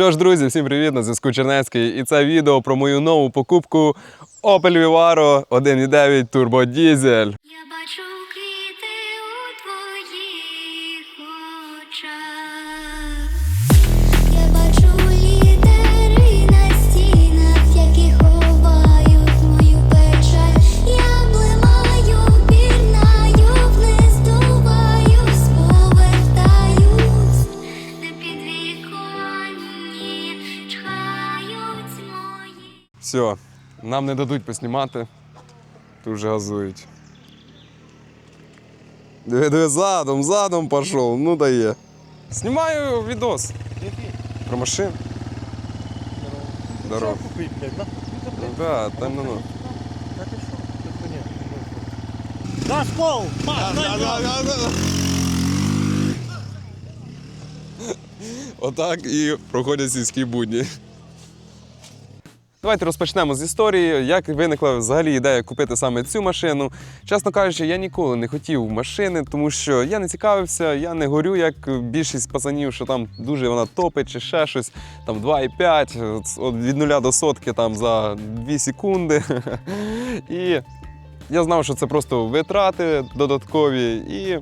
Що ж, друзі, всім привіт! На зв'язку Чернецький. І це відео про мою нову покупку Opel Vivaro 1.9 Turbo Все, нам не дадуть поснімати. Тут вже газують. Диви, диви, задом, задом пішов, ну дає. Знімаю відос Який? про машин. Здорово. Блядь? На, ну, так, там ну. ну. Та ти що? Ти хуйня. На ствол! Маш, дай ствол! Отак і проходять сільські будні. Давайте розпочнемо з історії, як виникла взагалі ідея купити саме цю машину. Чесно кажучи, я ніколи не хотів машини, тому що я не цікавився, я не горю, як більшість пацанів, що там дуже вона топить чи ще щось, там 2,5 від нуля до сотки там за 2 секунди. І я знав, що це просто витрати додаткові і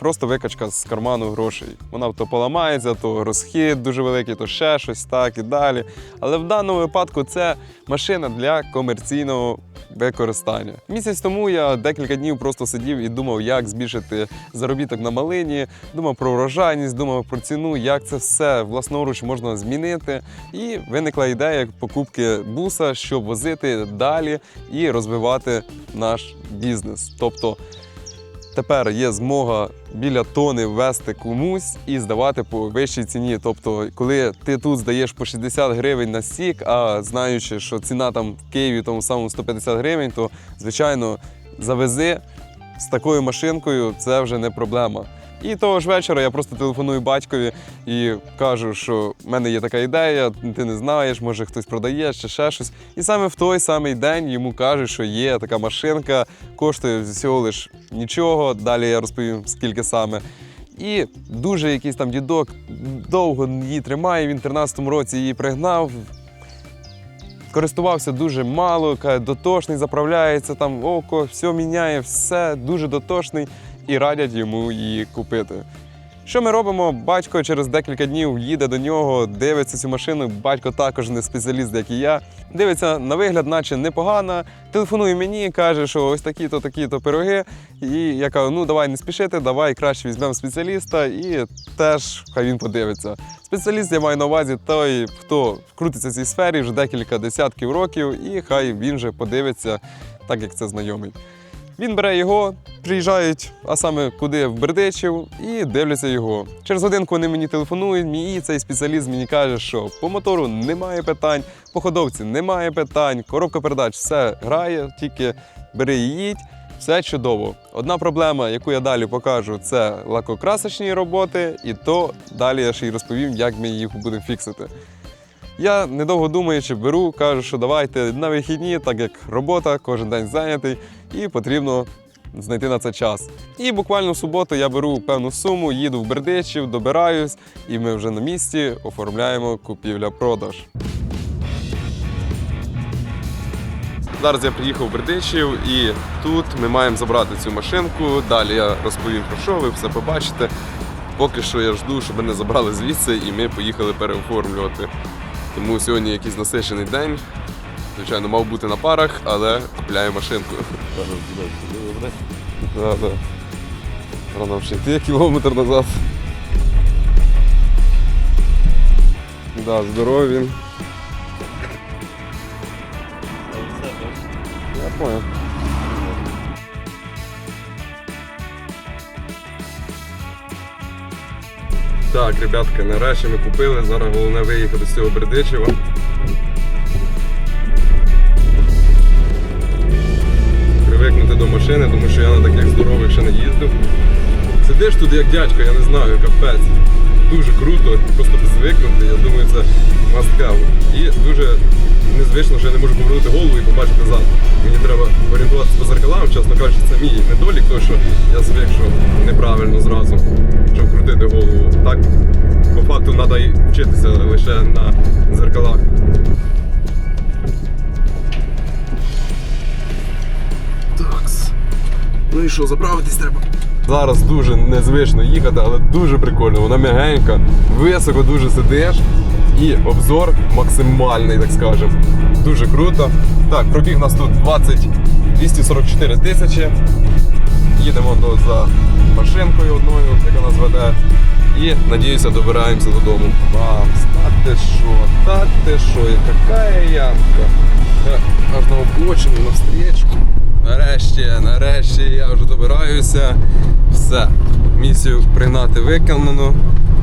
просто викачка з карману грошей. Вона то поламається, то розхід дуже великий, то ще щось так і далі. Але в даному випадку це машина для комерційного використання. Місяць тому я декілька днів просто сидів і думав, як збільшити заробіток на малині, думав про врожайність, думав про ціну, як це все власноруч можна змінити. І виникла ідея покупки буса, щоб возити далі і розвивати наш бізнес. Тобто тепер є змога біля тони ввести комусь і здавати по вищій ціні. Тобто, коли ти тут здаєш по 60 гривень на сік, а знаючи, що ціна там в Києві тому самому 150 гривень, то звичайно завези з такою машинкою це вже не проблема. І того ж вечора я просто телефоную батькові і кажу, що в мене є така ідея, ти не знаєш, може хтось продає чи ще щось. І саме в той самий день йому кажуть, що є така машинка, коштує всього лиш нічого. Далі я розповім, скільки саме. І дуже якийсь там дідок довго її тримає. Він в 13-му році її пригнав. Користувався дуже мало, дотошний, заправляється там око, все міняє, все дуже дотошний і радять йому її купити. Що ми робимо? Батько через декілька днів їде до нього, дивиться цю машину. Батько також не спеціаліст, як і я. Дивиться на вигляд, наче непогана. Телефонує мені, каже, що ось такі-то, такі-то пироги. І я кажу, ну давай не спішити, давай краще візьмемо спеціаліста і теж хай він подивиться. Спеціаліст я маю на увазі той, хто крутиться в цій сфері вже декілька десятків років, і хай він же подивиться, так як це знайомий. Він бере його, приїжджають, а саме куди в Бердичів, і дивляться його. Через годинку вони мені телефонують, і цей спеціаліст мені каже, що по мотору немає питань, по ходовці немає питань, коробка передач все грає, тільки бери і їдь. Все чудово. Одна проблема, яку я далі покажу, це лакокрасочні роботи, і то далі я ще й розповім, як ми їх будемо фіксити. Я недовго думаючи, беру, кажу, що давайте на вихідні, так як робота, кожен день зайнятий, і потрібно знайти на це час. І буквально в суботу я беру певну суму, їду в Бердичів, добираюсь, і ми вже на місці оформляємо купівля-продаж. Зараз я приїхав в Бердичів і тут ми маємо забрати цю машинку. Далі я розповім про що, ви все побачите. Поки що я жду, щоб мене забрали звідси і ми поїхали переоформлювати. Тому сьогодні якийсь насичений день. Звичайно, мав бути на парах, але купляю машинку. Да, да. Нам ще йти кілометр назад. Да, здоровий він. Я понял. Так, ребятки, нарешті ми купили. Зараз головне виїхати з цього Бердичева. Машини, тому що я на таких здорових ще не їздив. Сидиш тут як дядько, я не знаю, капець. Дуже круто, просто звикнути, я думаю, це must. І дуже незвично, що я не можу повернути голову і побачити зад. Мені треба орієнтуватися по зеркалам, чесно кажучи, це мій недолік, тому що я звик, що неправильно зразу. почав крутити голову. Так, по факту треба вчитися лише на зеркалах. Ну і що, заправитись треба? Зараз дуже незвично їхати, але дуже прикольно. Вона м'ягенька, високо дуже сидиш і обзор максимальний, так скажемо. Дуже круто. Так, пробіг нас тут 20 244 тисячі. Їдемо до, за машинкою одною, яка нас веде. І надіюся, добираємося додому. Бам! Та ти що, та ти що, яка ямка. Аж на обочину, на встрічку. Нарешті, нарешті я вже добираюся. Все. Місію пригнати виконано.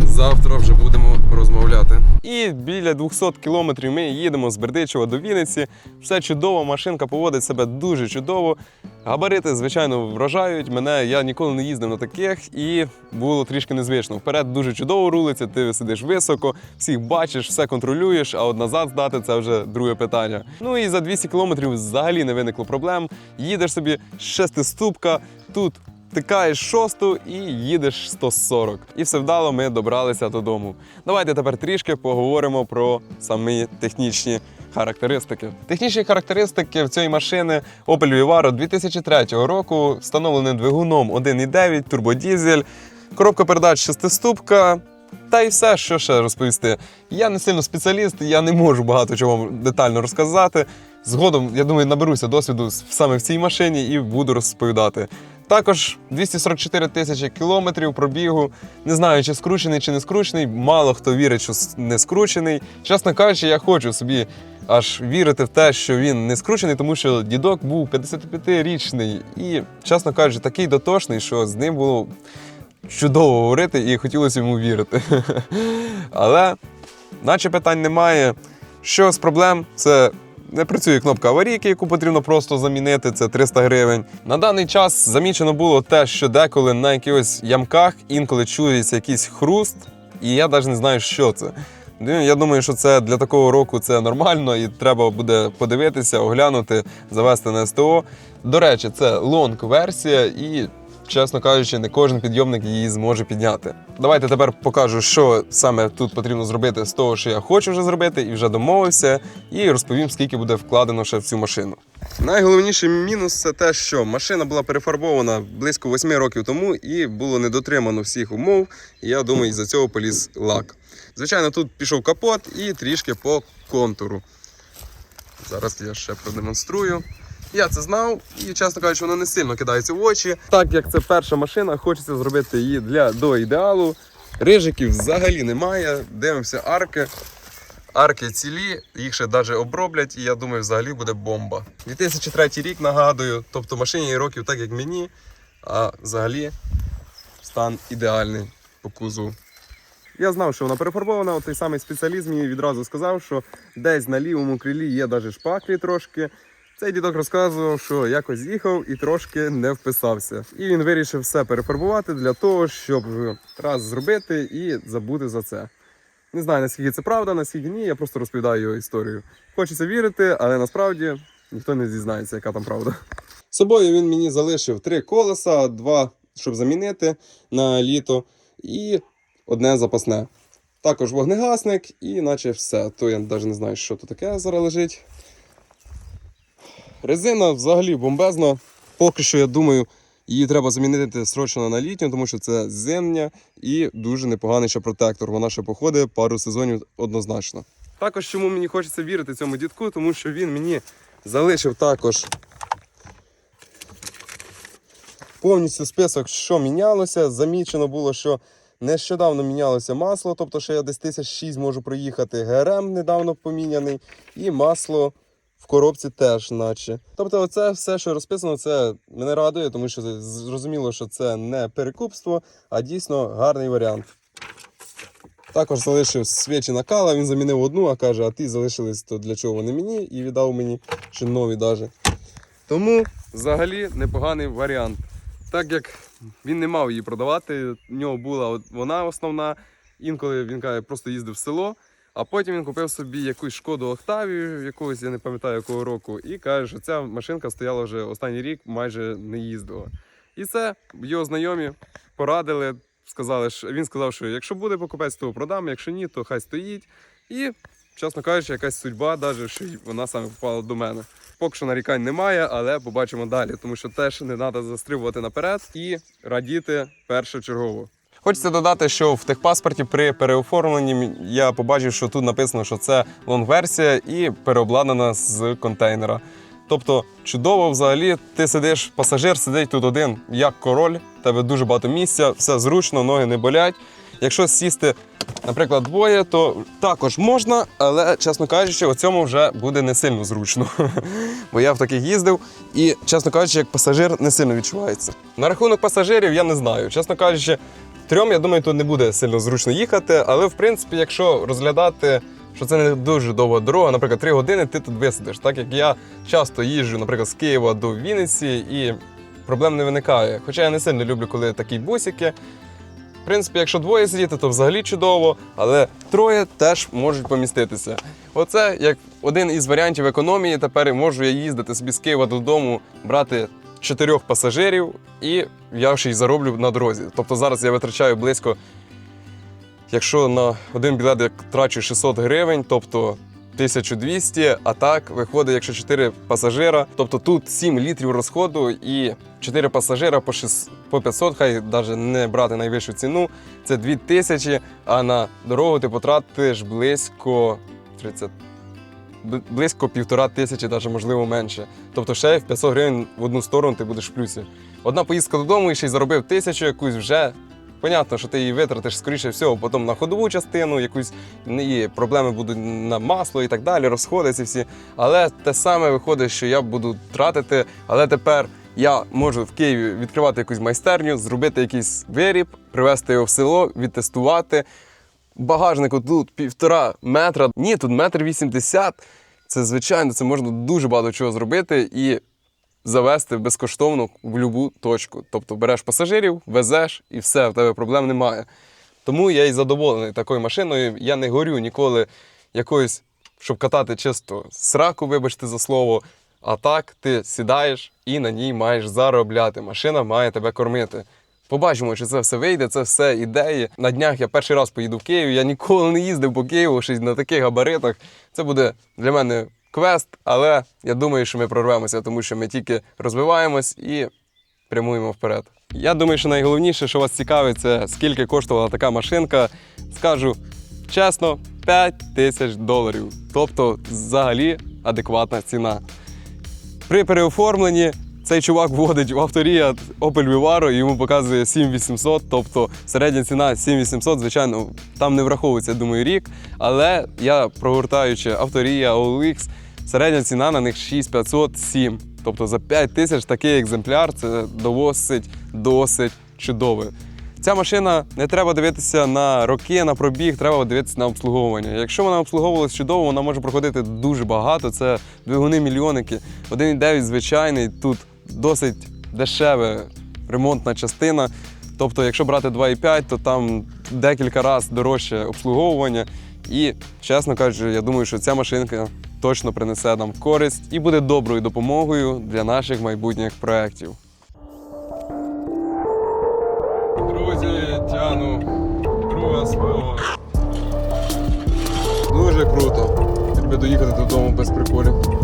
Завтра вже будемо розмовляти. І біля 200 кілометрів ми їдемо з Бердичева до Вінниці. Все чудово, машинка поводить себе дуже чудово. Габарити, звичайно, вражають мене. Я ніколи не їздив на таких, і було трішки незвично. Вперед дуже чудово рулиться, ти сидиш високо, всіх бачиш, все контролюєш, а от назад здати це вже друге питання. Ну і за 200 кілометрів взагалі не виникло проблем. Їдеш собі шестиступка, тут Тикаєш шосту і їдеш 140. І все вдало, ми добралися додому. Давайте тепер трішки поговоримо про самі технічні характеристики. Технічні характеристики в цієї машини Opel Vivaro 2003 року встановлений двигуном 1.9 турбодізель, коробка передач шестиступка. Та й все, що ще розповісти. Я не сильно спеціаліст, я не можу багато чого детально розказати. Згодом, я думаю, наберуся досвіду саме в цій машині і буду розповідати. Також 244 тисячі кілометрів пробігу. Не знаю, чи скручений, чи не скручений. Мало хто вірить, що не скручений. Чесно кажучи, я хочу собі аж вірити в те, що він не скручений, тому що дідок був 55-річний і, чесно кажучи, такий дотошний, що з ним було чудово говорити і хотілося йому вірити. Але, наче питань немає. Що з проблем? Це не працює кнопка аварійки, яку потрібно просто замінити, це 300 гривень. На даний час замічено було те, що деколи на якихось ямках інколи чується якийсь хруст, і я навіть не знаю, що це. Ну, Я думаю, що це для такого року це нормально, і треба буде подивитися, оглянути, завести на СТО. До речі, це лонг-версія, і, чесно кажучи, не кожен підйомник її зможе підняти. Давайте тепер покажу, що саме тут потрібно зробити з того, що я хочу вже зробити, і вже домовився, і розповім, скільки буде вкладено ще в цю машину. Найголовніший мінус це те, що машина була перефарбована близько 8 років тому і було не дотримано всіх умов. І я думаю, із-за цього поліз лак. Звичайно, тут пішов капот і трішки по контуру. Зараз я ще продемонструю. Я це знав і, чесно кажучи, воно не сильно кидається в очі. Так як це перша машина, хочеться зробити її для до ідеалу. Рижиків взагалі немає. Дивимося арки. Арки цілі, їх ще навіть оброблять, і я думаю, взагалі буде бомба. 2003 рік нагадую, тобто машині років так, як мені, а взагалі стан ідеальний по кузову. Я знав, що вона перефарбована, той самий спеціаліст мені відразу сказав, що десь на лівому крилі є навіть шпаклі трошки. Цей дідок розказував, що якось їхав і трошки не вписався. І він вирішив все перефарбувати для того, щоб раз зробити і забути за це. Не знаю, наскільки це правда, наскільки ні, я просто розповідаю його історію. Хочеться вірити, але насправді ніхто не зізнається, яка там правда. З собою він мені залишив три колеса, два, щоб замінити на літо, і одне запасне. Також вогнегасник, і наче все. То я навіть не знаю, що тут таке зараз лежить. Резина взагалі бомбезна. Поки що, я думаю, її треба замінити срочно на літню, тому що це зимня і дуже непоганий ще протектор. Вона ще походить пару сезонів однозначно. Також чому мені хочеться вірити цьому дідку, тому що він мені залишив також повністю список, що мінялося. Замічено було, що нещодавно мінялося масло, тобто ще я десь тисяч шість можу проїхати. ГРМ недавно поміняний, і масло в коробці теж, наче. Тобто, оце все, що розписано, це мене радує, тому що зрозуміло, що це не перекупство, а дійсно гарний варіант. Також залишив свічі накала, він замінив одну, а каже, а ті залишились то для чого вони мені і віддав мені ще нові даже. Тому взагалі непоганий варіант. Так як він не мав її продавати, в нього була вона основна. Інколи він каже, просто їздив в село, а потім він купив собі якусь шкоду Октавію, якогось, я не пам'ятаю якого року, і каже, що ця машинка стояла вже останній рік, майже не їздила. І це його знайомі порадили. сказали, що він сказав, що якщо буде покупець, то продам, якщо ні, то хай стоїть. І, чесно кажучи, якась судьба, навіть що вона саме попала до мене. Поки що нарікань немає, але побачимо далі, тому що теж не треба застрибувати наперед і радіти першочергово. Хочеться додати, що в техпаспорті при переоформленні я побачив, що тут написано, що це лонг-версія і переобладнана з контейнера. Тобто чудово взагалі, ти сидиш, пасажир сидить тут один, як король, тебе дуже багато місця, все зручно, ноги не болять. Якщо сісти, наприклад, двоє, то також можна, але, чесно кажучи, у цьому вже буде не сильно зручно. Бо я в таких їздив, і, чесно кажучи, як пасажир не сильно відчувається. На рахунок пасажирів я не знаю. Чесно кажучи, трьом, я думаю, тут не буде сильно зручно їхати, але в принципі, якщо розглядати, що це не дуже довга дорога, наприклад, 3 години ти тут висидиш. Так як я часто їжджу, наприклад, з Києва до Вінниці, і проблем не виникає. Хоча я не сильно люблю, коли такі бусики. В принципі, якщо двоє сидіти, то взагалі чудово, але троє теж можуть поміститися. Оце як один із варіантів економії. Тепер можу я їздити собі з Києва додому, брати чотирьох пасажирів, і я ще й зароблю на дорозі. Тобто зараз я витрачаю близько, якщо на один білет я трачу 600 гривень, тобто 1200, а так виходить, якщо 4 пасажира, тобто тут 7 літрів розходу і 4 пасажира по 6, по 500, хай навіть не брати найвищу ціну, це 2000, а на дорогу ти потратиш близько 30, бли- близько півтора тисячі, навіть можливо менше. Тобто ще в 500 гривень в одну сторону ти будеш в плюсі. Одна поїздка додому і ще й заробив тисячу якусь вже. Понятно, що ти її витратиш, скоріше всього, потім на ходову частину, якусь і проблеми будуть на масло і так далі, розходиться всі. Але те саме виходить, що я буду тратити, але тепер я можу в Києві відкривати якусь майстерню, зробити якийсь виріб, привезти його в село, відтестувати. Багажнику тут півтора метра. Ні, тут метр вісімдесят. Це звичайно, це можна дуже багато чого зробити і завести безкоштовно в будь-яку точку. Тобто береш пасажирів, везеш і все, в тебе проблем немає. Тому я і задоволений такою машиною. Я не горю ніколи якоюсь, щоб катати чисто сраку, вибачте за слово. А так ти сідаєш і на ній маєш заробляти. Машина має тебе кормити. Побачимо, чи це все вийде, це все ідеї. На днях я перший раз поїду в Київ. Я ніколи не їздив по Києву, щось на таких габаритах. Це буде для мене квест, але я думаю, що ми прорвемося, тому що ми тільки розвиваємось і прямуємо вперед. Я думаю, що найголовніше, що вас цікавить, це скільки коштувала така машинка. Скажу чесно, 5 тисяч доларів. Тобто, взагалі адекватна ціна. При переоформленні цей чувак вводить в авторія Opel Vivaro і йому показує 7800, тобто середня ціна 7800, звичайно, там не враховується, думаю, рік. Але я прогортаючи авторія OLX, середня ціна на них 6507. Тобто за 5 тисяч такий екземпляр це досить, досить чудове. Ця машина не треба дивитися на роки, на пробіг, треба дивитися на обслуговування. Якщо вона обслуговувалась чудово, вона може проходити дуже багато. Це двигуни мільйонники. 1,9 звичайний, тут досить дешева ремонтна частина. Тобто, якщо брати 2,5, то там декілька разів дорожче обслуговування. І, чесно кажучи, я думаю, що ця машинка точно принесе нам користь і буде доброю допомогою для наших майбутніх проєктів. Друзі, тяну друга свого. Дуже круто. Якби доїхати додому без приколів.